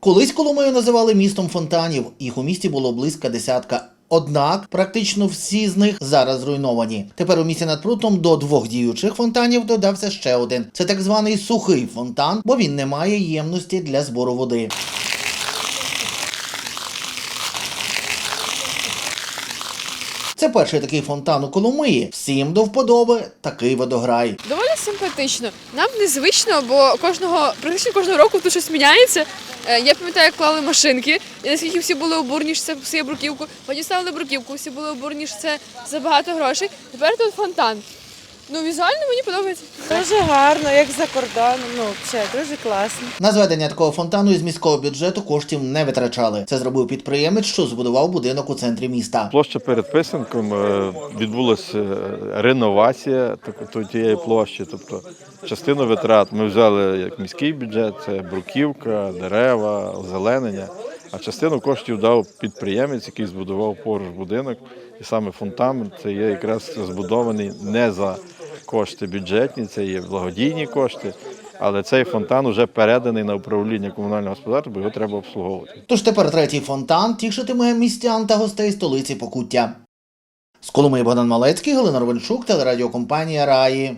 Колись Коломию називали містом фонтанів. Їх у місті було близько десятка. Однак практично всі з них зараз зруйновані. Тепер у місті над прутом до двох діючих фонтанів додався ще один. Це так званий сухий фонтан, бо він не має ємності для збору води. Це перший такий фонтан у Коломиї. Всім до вподоби такий водограй. Доволі симпатично. Нам незвично, бо кожного практично кожного року тут щось міняється. Е, Я пам'ятаю, як клали машинки, і наскільки всі були обурні, що це псує бруківку. Потім ставили бруківку, всі були обурні, що це забагато грошей. Тепер тут фонтан. Ну, візуально мені подобається. Дуже гарно, як за кордоном. Ну, взагалі, дуже класно. На зведення такого фонтану із міського бюджету коштів не витрачали. Це зробив підприємець, що збудував будинок у центрі міста. Площа перед писанком е, відбулася е, реновація тієї площі. Тобто частину витрат ми взяли як міський бюджет, це бруківка, дерева, озеленення. А частину коштів дав підприємець, який збудував поруч будинок. І саме фундамент це є якраз збудований не за кошти бюджетні, це є благодійні кошти. Але цей фонтан вже переданий на управління комунального господарства, бо його треба обслуговувати. Тож тепер третій фонтан тішитиме містян та гостей столиці Покуття. З Коломиї Богдан Малецький, Галина Ровенчук, телерадіокомпанія Раї.